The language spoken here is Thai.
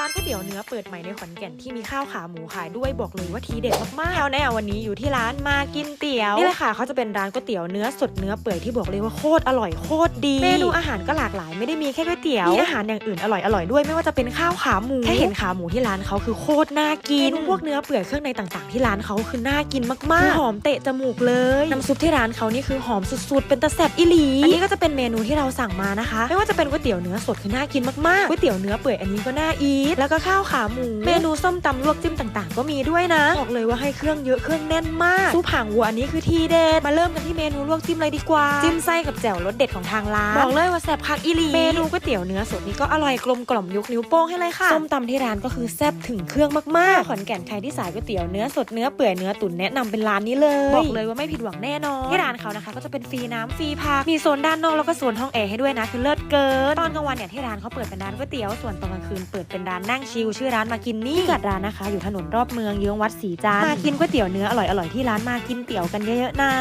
ร้านก๋วยเตี๋ยวเนื้อเปิดใหม่ในขอนแก่นที่มีข้าวขาหมูขายด้วยบอกเลยว่าทีเด็ดมากๆแล้วแน่วันนี้อยู่ที่ร้านมากินเตี๋ยวนี่แหละค่ะเขาจะเป็นร้านก๋วยเตี๋ยวเนื้อสดเนื้อเปื่อยที่บอกเลยว่าโคตรอร่อยโคตรดีเมนูอาหารก็หลากหลายไม่ได้มีแค่ก๋วยเตี๋ยวมีอาหารอย่างอื่นอร่อยอร่อยด้วยไม่ว่าจะเป็นข้าวขาหมูแค่เห็นขาหมูที่ร้านเขาคือโคตรน่ากินพวกเนื้อเปื่อยเครื่องในต่างๆ ที่ร้านเขาคือน่ากินมากๆหอมเตะจมูกเลยน้ำซุปที่ร้านเขานี่คือหอมสุดๆ เป็นตะแซ่บอิหลีอันนี้ก็จะเป็นเมนูที่เราสั่งมานะคะ ไม่ว่าจะเป็นก๋วยเตี๋ยวเนื้อสดคือน่ากินมากๆก๋วยเตี๋ยวเนื้อเปื่อยอันนี้ก็น่าอีทแล้วก็ข้าวขาหมู เมนูส้มตำลวกจิ้มต่างๆ ก็มีด้วยนะ บอกเลยว่าให้เครื่องเยอะเครื่องแน่นมากซุปหางวัวอันนี้คือทีเด็ด มาเริ่มกันที่เมนูลวกจิ้มเลยดีกว่า จิ้มไส้กับแจ่วรสเด็ดของทางร้าน บอกเลยว่าแซ่บคักอีหลี เมนูก๋วยเตี๋ยวเนื้อสดนี่ก็อร่อยกลมกล่อมยกนิ้วโป้งให้เลยค่ะ ส้มตำที่ร้านก็คือแซ่บถึงเครื่องมากๆขอนแก่นใครที่สายก๋วยเตี๋ยวเนื้อสดเนื้อเปื่อยเนื้อตุ๋นแนะนำเป็นร้านนี้เลย บอกเลยว่าไม่ผิดหวังแน่นอนที่ร้านเขานะคะ ก็จะเป็นฟรีน้ำฟรีผักมีโซนด้านนอกแล้วก็โซนห้องแอร์ให้ด้วยนะคือเลิศเกินตอนกลางวันเนี่ยที่ร้านเขาเปิดเป็นร้านก๋วยเตี๋ยวส่วนตอนกลางคืนเปิดเป็นร้านนั่งชิลชื่อร้านมากินนี่พิกัดร้านนะคะ อยู่ถนนรอบเมืองเยื้องวัดศรีจันทร์มากินก๋วยเตี๋ยวเนื้ออร่อยๆที่ร้านมากินเตี๋ยวกันเยอะๆนะ